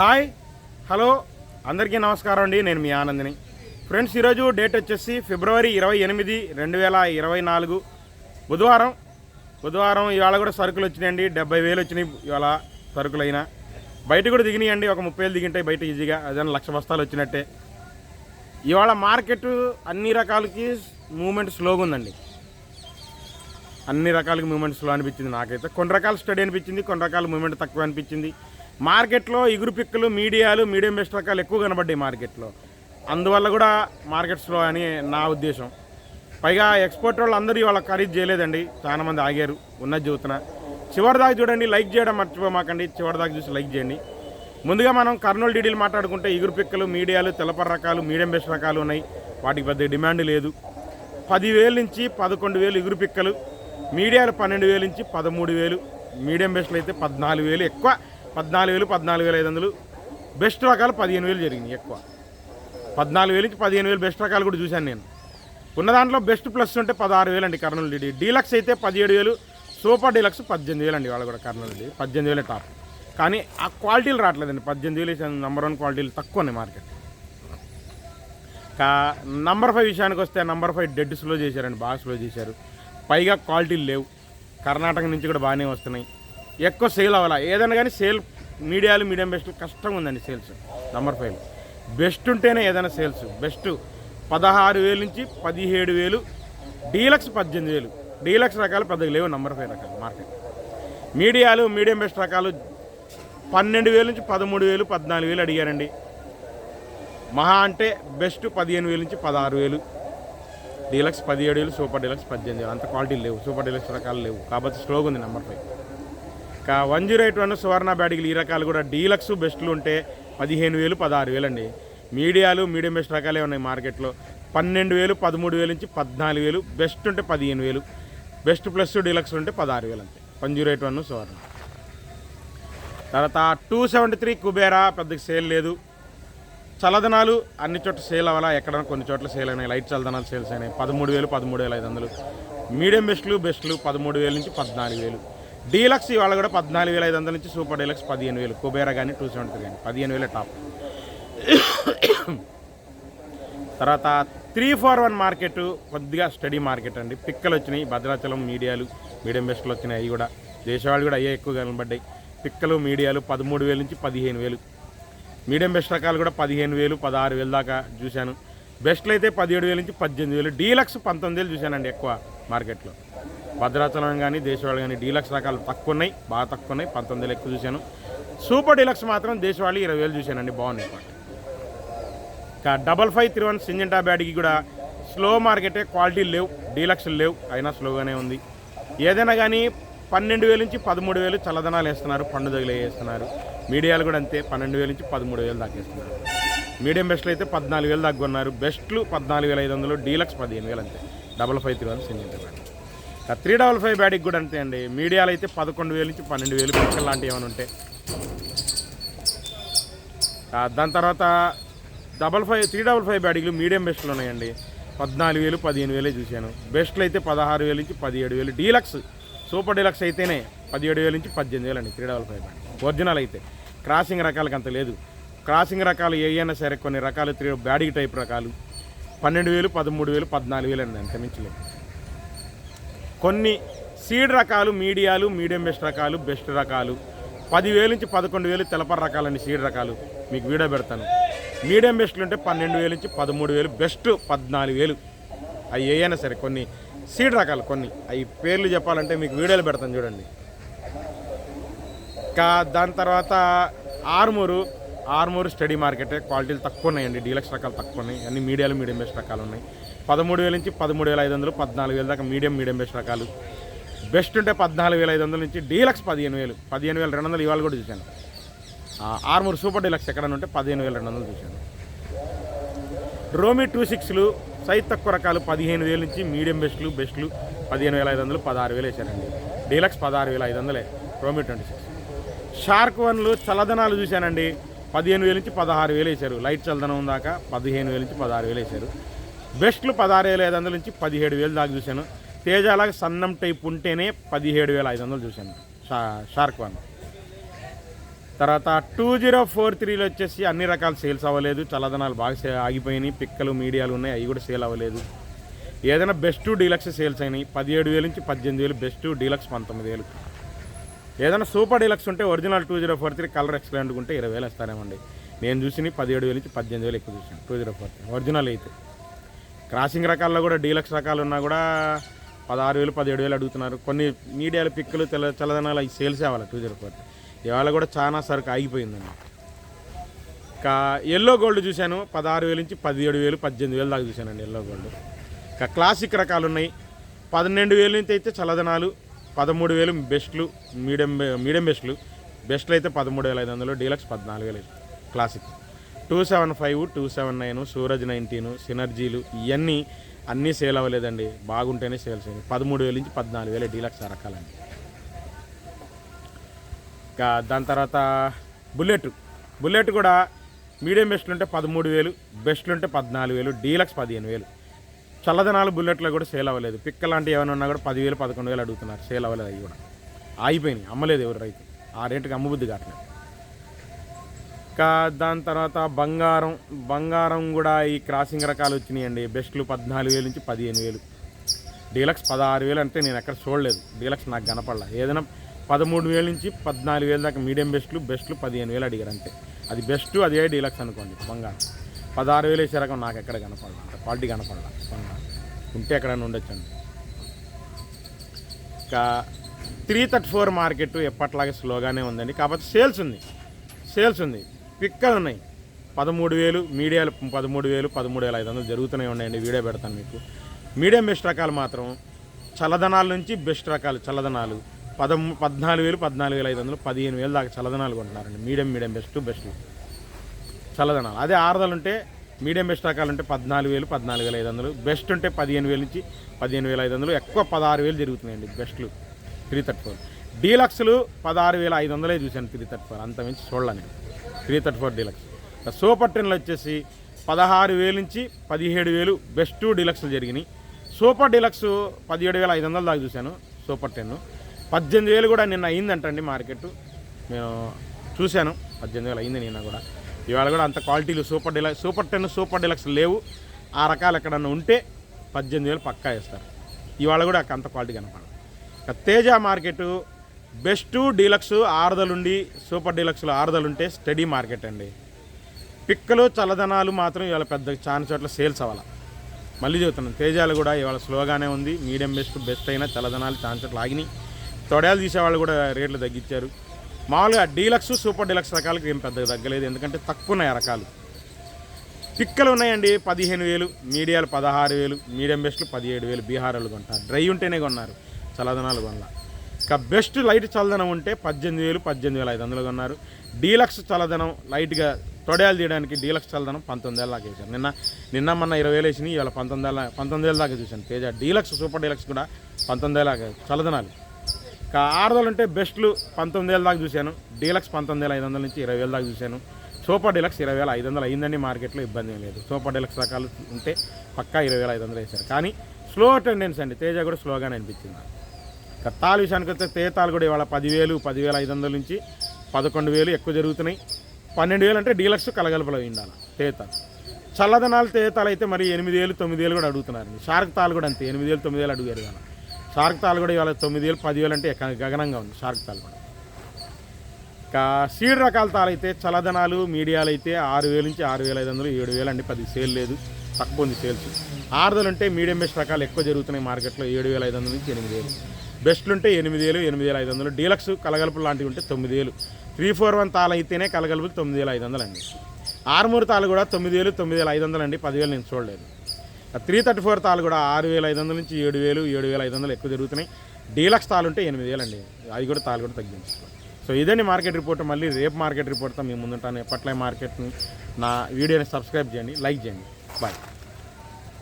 Hi hello అందరికీ నమస్కారం అండి నేను మీ ఆనందిని. ఫ్రెండ్స్ ఈరోజు డేట్ వచ్చేసి ఫిబ్రవరి ఇరవై ఎనిమిది రెండు వేల ఇరవై నాలుగు. బుధవారం బుధవారం ఇవాళ కూడా సరుకులు వచ్చినాయండి డెబ్బై వేలు వచ్చినాయి ఇవాళ సరుకులు అయినా బయట కూడా దిగినాయండి ఒక ముప్పై వేలు దిగింటాయి బయట ఈజీగా అదే లక్ష బస్తాలు వచ్చినట్టే. ఇవాళ మార్కెట్ అన్ని రకాలకి మూమెంట్ స్లోగా ఉందండి. అన్ని రకాల మూమెంట్ స్లో అనిపించింది నాకైతే. కొన్ని రకాల స్టడీ అనిపించింది కొన్ని రకాల మూమెంట్ తక్కువ అనిపించింది. మార్కెట్లో ఇగురు పిక్కలు మీడియాలు మీడియం బెస్ట్ రకాలు ఎక్కువ కనబడ్డాయి మార్కెట్లో. అందువల్ల కూడా మార్కెట్ స్లో అని నా ఉద్దేశం. పైగా ఎక్స్పోర్ట్ వాళ్ళు అందరూ ఇవాళ ఖరీదు చేయలేదండి. చాలా మంది ఆగారు ఉన్నది చెబుతున్నా చివరి దాకా చూడండి లైక్ చేయడం మర్చిపోమాకండి. చివరి దాకా చూసి లైక్ చేయండి. ముందుగా మనం కర్నూలు డీడీలు మాట్లాడుకుంటే ఇగురు పిక్కలు మీడియాలు తెలపర రకాలు మీడియం బెస్ట్ రకాలు ఉన్నాయి. వాటికి పెద్ద డిమాండ్ లేదు. పదివేల నుంచి పదకొండు వేలు ఇగురు పిక్కలు మీడియాలు పన్నెండు వేలు నుంచి పదమూడు వేలు మీడియం బెస్ట్లు అయితే పద్నాలుగు వేలు ఎక్కువ. పద్నాలుగు వేలు పద్నాలుగు వేల ఐదు వందలు. బెస్ట్ రకాలు పదిహేను వేలు జరిగినాయి ఎక్కువ. పద్నాలుగు వేలు నుంచి పదిహేను వేలు బెస్ట్ రకాలు కూడా చూశాను నేను. ఉన్న దాంట్లో బెస్ట్ ప్లస్ ఉంటే పదహారు వేలు అండి కర్నూలు డీడీ. డీలక్స్ అయితే పదిహేడు వేలు సూపర్ డీలక్స్ పద్దెనిమిది వేలు అండి వాళ్ళు కూడా కర్నూలు డీడీ. పద్దెనిమిది వేలే టాప్. కానీ ఆ క్వాలిటీలు రావట్లేదండి. పద్దెనిమిది వేలు నెంబర్ వన్ క్వాలిటీలు తక్కువ ఉన్నాయి మార్కెట్ కా నంబర్ ఫైవ్ విషయానికి వస్తే నంబర్ ఫైవ్ డెడ్ స్లో చేశారండి బాగా స్లో చేశారు. పైగా క్వాలిటీలు లేవు. కర్ణాటక నుంచి కూడా బాగానే వస్తున్నాయి. ఎక్కువ సేల్ అవ్వాలా? ఏదైనా కానీ సేల్ మీడియాలు మీడియం బెస్ట్ కష్టంగా ఉందండి సేల్స్. నెంబర్ ఫైవ్ బెస్ట్ ఉంటేనే ఏదైనా సేల్స్. బెస్ట్ పదహారు వేలు నుంచి పదిహేడు వేలు డీలక్స్ పద్దెనిమిది వేలు. డీలక్స్ రకాలు పెద్దగా లేవు నెంబర్ ఫైవ్ రకాలు మార్కెట్ మీడియాలు మీడియం బెస్ట్ రకాలు పన్నెండు వేలు నుంచి పదమూడు వేలు పద్నాలుగు వేలు అడిగారండి. మహా అంటే బెస్ట్ పదిహేను వేలు నుంచి పదహారు వేలు. డీలక్స్ పదిహేడు వేలు సూపర్ డీలక్స్ పద్దెనిమిది వేలు. అంత క్వాలిటీ లేవు సూపర్ డీలక్స్ రకాలు లేవు. కాబట్టి స్లోగా ఉంది number five one zero eight one Suvarna బ్యాడిగిలు ఈ రకాలు కూడా డీలక్స్ బెస్ట్లు ఉంటే పదిహేను వేలు పదహారు వేలు అండి మీడియాలు మీడియం బెస్ట్ రకాలే ఉన్నాయి మార్కెట్లో. పన్నెండు వేలు పదమూడు వేలు నుంచి పద్నాలుగు వేలు. బెస్ట్ ఉంటే పదిహేను వేలు. బెస్ట్ ప్లస్ డీలక్స్ ఉంటే పదహారు వేలు అంతే. One zero eight one Suvarna. తర్వాత టూ సెవెంటీ త్రీ కుబేరా పెద్దకి సేల్ లేదు. చల్లదనాలు అన్ని చోట్ల సేల్ అవ్వాలా? ఎక్కడ కొన్ని చోట్ల సేల్ అయినాయి. లైట్ చల్లదనాలు సేల్స్ అయినాయి. పదమూడు వేలు పదమూడు వేల ఐదు వందలు. మీడియం బెస్ట్లు బెస్ట్లు పదమూడు వేల నుంచి పద్నాలుగు వేలు. డీలక్స్ ఇవాళ కూడా పద్నాలుగు వేల ఐదు వందల నుంచి సూపర్ డీలక్స్ పదిహేను వేలు. కుబేరా కానీ టూ సెవెంటీ త్రీ కానీ పదిహేను వేలే టాప్. తర్వాత త్రీ ఫోర్ వన్ మార్కెట్ కొద్దిగా స్టడీ మార్కెట్ అండి. పిక్కలు వచ్చినాయి భద్రాచలం మీడియాలు మీడియం బెస్ట్లు వచ్చినాయి అవి కూడా. దేశవాళ్ళు కూడా అయ్యే ఎక్కువ కనబడ్డాయి. పిక్కలు మీడియాలు పదమూడు వేల నుంచి పదిహేను వేలు. మీడియం బెస్ట్ రకాలు కూడా పదిహేను వేలు పదహారు వేలు దాకా చూశాను. బెస్ట్లు అయితే పదిహేడు వేల నుంచి పద్దెనిమిది వేలు. డీలక్స్ పంతొమ్మిది వేలు చూశానండి ఎక్కువ మార్కెట్లో. భద్రాచలం కానీ దేశవాళి కానీ డీలక్స్ రకాలు తక్కువ ఉన్నాయి బాగా తక్కువ ఉన్నాయి పంతొమ్మిది వేలు ఎక్కువ చూశాను. సూపర్ డీలక్స్ మాత్రం దేశవాళి ఇరవై వేలు చూశానండి. బాగున్నాయి ఇంకా double five three one Syngenta బ్యాడ్కి కూడా స్లో మార్కెటే క్వాలిటీ లేవు డీలక్స్లు లేవు అయినా స్లోగానే ఉంది. ఏదైనా కానీ పన్నెండు వేల నుంచి పదమూడు వేలు చల్లదనాలు వేస్తున్నారు పండుగలు వేస్తున్నారు. మీడియాలు కూడా అంతే పన్నెండు వేల నుంచి పదమూడు వేలు దాకా వేస్తున్నారు మీడియం బెస్ట్లు అయితే పద్నాలుగు వేలు దాకా ఉన్నారు బెస్ట్లు పద్నాలుగు వేల ఐదు వందలు డీలక్స్ పదిహేను వేలు అంతే. Double five three one Syngenta bad. Three double five batting కూడా అంతే అండి మీడియాలో అయితే పదకొండు వేల నుంచి పన్నెండు వేలు పిక్కలు లాంటివి ఏమైనా ఉంటే. దాని తర్వాత double five three double five బ్యాటింగ్లు medium బెస్ట్లు ఉన్నాయండి. పద్నాలుగు వేలు పదిహేను వేలే చూశాను. బెస్ట్లు అయితే పదహారు వేలు నుంచి పదిహేడు వేలు. డీలక్స్ సూపర్ డీలక్స్ అయితేనే పదిహేడు వేలు నుంచి పద్దెనిమిది వేలు అండి three double five batting original అయితే. క్రాసింగ్ రకాలకి అంత లేదు. క్రాసింగ్ రకాలు ఏవైనా సరే కొన్ని రకాలు త్రీ బ్యాడీ టైప్ రకాలు. పన్నెండు వేలు పదమూడు వేలు పద్నాలుగు వేలు అండి అంత మించి కొన్ని సీడ్ రకాలు మీడియాలు మీడియం బెస్ట్ రకాలు బెస్ట్ రకాలు. పదివేలు నుంచి పదకొండు వేలు తెలపర రకాలండి సీడ్ రకాలు మీకు వీడియో పెడతాను. మీడియం బెస్ట్లు ఉంటే పన్నెండు వేలు నుంచి పదమూడు వేలు బెస్ట్ పద్నాలుగు వేలు. అవి ఏవైనా సరే కొన్ని సీడ్ రకాలు కొన్ని. అవి పేర్లు చెప్పాలంటే మీకు వీడియోలు పెడతాను చూడండి. ఇంకా దాని తర్వాత ఆర్మూరు. ఆర్మూరు స్టడీ మార్కెట్ క్వాలిటీలు తక్కువ ఉన్నాయండి. డీలక్స్ రకాలు తక్కువ ఉన్నాయి. అన్ని మీడియాలు మీడియం బెస్ట్ రకాలు ఉన్నాయి. పదమూడు వేల నుంచి పదమూడు వేల ఐదు వందలు పద్నాలుగు వేల దాకా మీడియం మీడియం బెస్ట్ రకాలు. బెస్ట్ ఉంటే పద్నాలుగు వేల ఐదు వందల నుంచి డీలక్స్ పదిహేను వేలు. పదిహేను వేల రెండు వందలు ఇవాళ కూడా చూశాను. ఆర్మూర్ సూపర్ డీలక్స్ ఎక్కడన్నా ఉంటే పదిహేను వేల రెండు వందలు చూశాను. రోమి టూ సిక్స్లు సైజ్ తక్కువ రకాలు పదిహేను వేల నుంచి మీడియం బెస్ట్లు బెస్ట్లు పదిహేను వేల ఐదు వందలు పదహారు వేలు వేశారండి. డీలక్స్ పదహారు వేల ఐదు వందలే రోమి ట్వంటీ సిక్స్. షార్క్ వన్లు చల్లదనాలు చూశానండి. పదిహేను వేల నుంచి పదహారు వేలు వేశారు. లైట్ చల్లదనం దాకా పదిహేను వేల నుంచి పదహారు వేలు వేశారు. బెస్ట్లు పదహారు వేల ఐదు వందల నుంచి పదిహేడు వేలు దాకా చూశాను. తేజాలాగా సన్నం టైప్ ఉంటేనే పదిహేడు వేల ఐదు వందలు చూశాను. Shark one. తర్వాత టూ జీరో ఫోర్ త్రీలో వచ్చేసి అన్ని రకాల సేల్స్ అవ్వలేదు. చల్లదనాలు బాగా ఆగిపోయినాయి. పిక్కలు మీడియాలు ఉన్నాయి. అవి కూడా సేల్ అవ్వలేదు. ఏదైనా బెస్ట్ డీలక్స్ సేల్స్ అయినాయి. పదిహేడు వేలు నుంచి పద్దెనిమిది వేలు బెస్ట్ డీలక్స్ పంతొమ్మిది వేలు. ఏదైనా సూపర్ డీలక్స్ ఉంటే original two zero four three colour ఎక్స్ప్లెండ్ ఉంటే ఇరవై వేలు ఇస్తారేమండి నేను చూసినవి పదిహేడు వేలు నుంచి పద్దెనిమిది వేలు ఎక్కువ చూసాను two zero four three. Original అయితే. క్రాసింగ్ రకాల్లో కూడా డీలక్స్ రకాలు ఉన్నా కూడా పదహారు వేలు పదిహేడు వేలు అడుగుతున్నారు. కొన్ని మీడియాలు పిక్కులు తెల్ల చల్లదనాలు అవి సేల్స్ అవ్వాలి టూ జీరో ఫోర్. ఇవాళ కూడా చాలా సరుకు ఆగిపోయిందండి. ఇంకా ఎల్లో గోల్డ్ చూశాను పదహారు వేలు నుంచి పదిహేడు వేలు పద్దెనిమిది వేలు దాకా చూశానండి ఎల్లో గోల్డ్. ఇంకా క్లాసిక్ రకాలు ఉన్నాయి. పన్నెండు వేలు నుంచి అయితే చల్లదనాలు పదమూడు వేలు బెస్ట్లు మీడియం మీడియం బెస్ట్లు. బెస్ట్లు అయితే పదమూడు వేల ఐదు వందలు డీలక్స్ పద్నాలుగు వేలు classic. Two seven five two seven nine Suraj nineteen సినర్జీలు ఇవన్నీ అన్నీ సేల్ అవ్వలేదండి. బాగుంటేనే సేల్స్ అయ్యాయి. పదమూడు వేల నుంచి పద్నాలుగు వేల డీలక్స్ రకాలండి. ఇంకా దాని తర్వాత బుల్లెట్. బుల్లెట్ కూడా మీడియం బెస్ట్లు ఉంటే పదమూడు వేలు బెస్ట్లు ఉంటే పద్నాలుగు వేలు డీలక్స్ పదిహేను వేలు. చల్లదనాలు బుల్లెట్లో కూడా సేల్ అవ్వలేదు. పిక్క లాంటివి ఏమైనా ఉన్నా కూడా పదివేలు పదకొండు వేలు అడుగుతున్నారు. సేల్ అవ్వలేదు అవి కూడా. ఆగిపోయినాయి. అమ్మలేదు ఎవరు రైతు. ఆ రేటుకి అమ్మబుద్ధి కావట్లేదు. దాని తర్వాత బంగారం బంగారం కూడా ఈ క్రాసింగ్ రకాలు వచ్చినాయండి. బెస్ట్లు పద్నాలుగు వేలు నుంచి పదిహేను వేలు. డీలక్స్ పదహారు వేలు అంటే నేను ఎక్కడ చూడలేదు. డీలక్స్ నాకు కనపడలా. ఏదైనా పదమూడు వేల నుంచి పద్నాలుగు వేల దాకా మీడియం బెస్ట్లు బెస్ట్లు పదిహేను వేలు అడిగారు అంతే. అది బెస్ట్ అదే డీలక్స్ అనుకోండి బంగారం. పదహారు వేలు వేసే రకం నాకు ఎక్కడ కనపడదు క్వాలిటీ కనపడలా బంగారం. ఉంటే ఎక్కడైనా ఉండొచ్చండి. ఇంకా త్రీ థర్టీ ఫోర్ మార్కెట్ ఎప్పట్లాగే స్లోగానే ఉందండి. కాకపోతే సేల్స్ ఉంది. సేల్స్ ఉంది. పిక్కలు ఉన్నాయి. పదమూడు వేలు మీడియాలు పదమూడు వేలు పదమూడు వేల ఐదు వందలు జరుగుతూనే ఉన్నాయండి. వీడియో పెడతాను మీకు. మీడియం బెస్ట్ రకాలు మాత్రం చల్లదనాల నుంచి బెస్ట్ రకాలు చల్లదనాలు. పదము పద్నాలుగు వేలు పద్నాలుగు వేల ఐదు వందలు పదిహేను వేలు దాకా చల్లదనాలు కొంటున్నారండి. Medium medium best best. చల్లదనాలు. అదే ఆరుదలు ఉంటే మీడియం బెస్ట్ రకాలు ఉంటే పద్నాలుగు వేలు పద్నాలుగు వేల ఐదు వందలు. బెస్ట్ ఉంటే పదిహేను వేల నుంచి పదిహేను వేల ఐదు వందలు. ఎక్కువ పదహారు వేలు జరుగుతున్నాయండి బెస్ట్లు. Three thirty four. డీలక్స్లు పదహారు వేల ఐదు వందలే చూశాను త్రీ థర్టీ ఫోర్. అంత మించి చూడలేను three thirty four deluxe. Super టెన్లు వచ్చేసి పదహారు వేలు నుంచి పదిహేడు వేలు బెస్ట్ డీలక్స్లు జరిగినాయి. సూపర్ డీలక్స్ పదిహేడు వేల ఐదు వందలు దాకా చూశాను సూపర్ టెన్ పద్దెనిమిది వేలు కూడా నిన్న అయిందంటండి మార్కెట్ నేను చూశాను పద్దెనిమిది వేలు అయింది నిన్న కూడా. ఇవాళ కూడా అంత క్వాలిటీలు super deluxe super ten super deluxe లేవు. ఆ రకాలు ఎక్కడన్నా ఉంటే పద్దెనిమిది వేలు పక్కా వేస్తారు. ఇవాళ కూడా అంత క్వాలిటీ కనపడదు. తేజ మార్కెట్ బెస్ట్ డీలక్స్ ఆరుదలుండి సూపర్ డీలక్స్లో ఆరుదలుంటే స్టడీ మార్కెట్ అండి. పిక్కలు చల్లదనాలు మాత్రం ఇవాళ పెద్ద చాలా చోట్ల సేల్స్ అవ్వాలి. మళ్ళీ చెబుతున్నాను తేజాలు కూడా ఇవాళ స్లోగానే ఉంది. మీడియం బెస్ట్ బెస్ట్ అయినా చల్లదనాలు చాలా చోట్ల ఆగినాయి. తొడయాలు తీసేవాళ్ళు కూడా రేట్లు తగ్గించారు. మామూలుగా డీలక్స్ సూపర్ డీలక్స్ రకాలకు ఏం పెద్దగా తగ్గలేదు. ఎందుకంటే తక్కువ ఉన్నాయి రకాలు. పిక్కలు ఉన్నాయండి పదిహేను వేలు మీడియాలు పదహారు వేలు మీడియం బెస్ట్లు పదిహేడు వేలు బీహార్లు కొంటారు. డ్రై ఉంటేనే కొన్నారు చల్లదనాలు కొనలా. ఇక బెస్ట్ లైట్ చల్లదనం ఉంటే పద్దెనిమిది వేలు పద్దెనిమిది వేల ఐదు వందలు కొన్నారు. డీలక్స్ చల్లదనం లైట్గా తొడయాలు తీయడానికి డీలక్స్ చల్లదనం పంతొమ్మిది వేల దాకా చూశాను. నిన్న నిన్న మొన్న ఇరవై వేలు వేసినాయి ఇవాళ పంతొమ్మిది వేల పంతొమ్మిది వేల దాకా చూశాను. తేజ డీలక్స్ సూపర్ డీలక్స్ కూడా పంతొమ్మిది వేల దాకా చల్లదనాలు. ఇక ఆరుదలు ఉంటే బెస్ట్లు పంతొమ్మిది వేల దాకా చూశాను. డీలక్స్ పంతొమ్మిది వేల ఐదు వందల నుంచి ఇరవై వేల దాకా చూశాను. సూపర్ డీలక్స్ ఇరవై వేల ఐదు వందలు అయిందండి మార్కెట్లో ఇబ్బంది ఏం లేదు. సూపర్ డీలక్స్ రకాలు ఉంటే పక్కా ఇరవై వేల ఐదు వందలు వేశారు. కానీ స్లో టెండెన్స్ అండి తేజ కూడా స్లోగానే అనిపించింది ఇక విషయానికి వస్తే తేతాలు కూడా ఇవాళ పదివేలు పదివేల ఐదు వందల నుంచి పదకొండు వేలు ఎక్కువ జరుగుతున్నాయి. పన్నెండు వేలు అంటే డీలక్స్ కలగలపలో ఉండాలి తేతాలు చల్లదనాలు తేతాలు అయితే మరి ఎనిమిది వేలు తొమ్మిది వేలు కూడా అడుగుతున్నారు షార్క్ తాలు కూడా అంతే ఎనిమిది వేలు తొమ్మిది వేలు అడిగారు ఇవాళ. షార్క్ తాలు కూడా ఇవాళ తొమ్మిది వేలు పదివేలు అంటే గగనంగా ఉంది షార్క్ తాలు కూడా. ఇంకా సీడ్ రకాల తాలు అయితే చల్లదనాలు మీడియాలు అయితే ఆరు వేలు నుంచి ఆరు వేల ఐదు వందలు ఏడు వేలు అండి పది సేల్ లేదు తక్కువ ఉంది సేల్స్. ఆరుదలు అంటే మీడియం బెస్ట్ రకాలు ఎక్కువ జరుగుతున్నాయి మార్కెట్లో ఏడు వేల ఐదు వందల నుంచి ఎనిమిది వేలు. బెస్ట్లు ఉంటే ఎనిమిది వేలు ఎనిమిది వేల ఐదు వందలు. డీలక్స్ కలగలుపులు లాంటివి ఉంటే తొమ్మిది వేలు త్రీ ఫోర్ వన్ తాళ అయితేనే కలగలుపులు తొమ్మిది వేల ఐదు వందలు అండి. ఆరుమూరు తాలు కూడా తొమ్మిది వేలు తొమ్మిది వేల ఐదు వందలు అండి. పదివేలు నేను చూడలేదు. త్రీ థర్టీ ఫోర్ తాలు కూడా ఆరు వేల ఐదు వందల నుంచి ఏడు వేలు ఏడు వేల ఐదు వందలు ఎక్కువ జరుగుతున్నాయి డీలక్స్ తాలు ఉంటే ఎనిమిది వేలు అండి. అది కూడా తాలు కూడా తగ్గించుకోవాలి. సో ఇదండి మార్కెట్ రిపోర్ట్. మళ్ళీ రేపు మార్కెట్ రిపోర్ట్తో మేము ముందుంటాను. ఎప్పట్లో మార్కెట్ని నా వీడియోని సబ్స్క్రైబ్ చేయండి లైక్ చేయండి. బాయ్.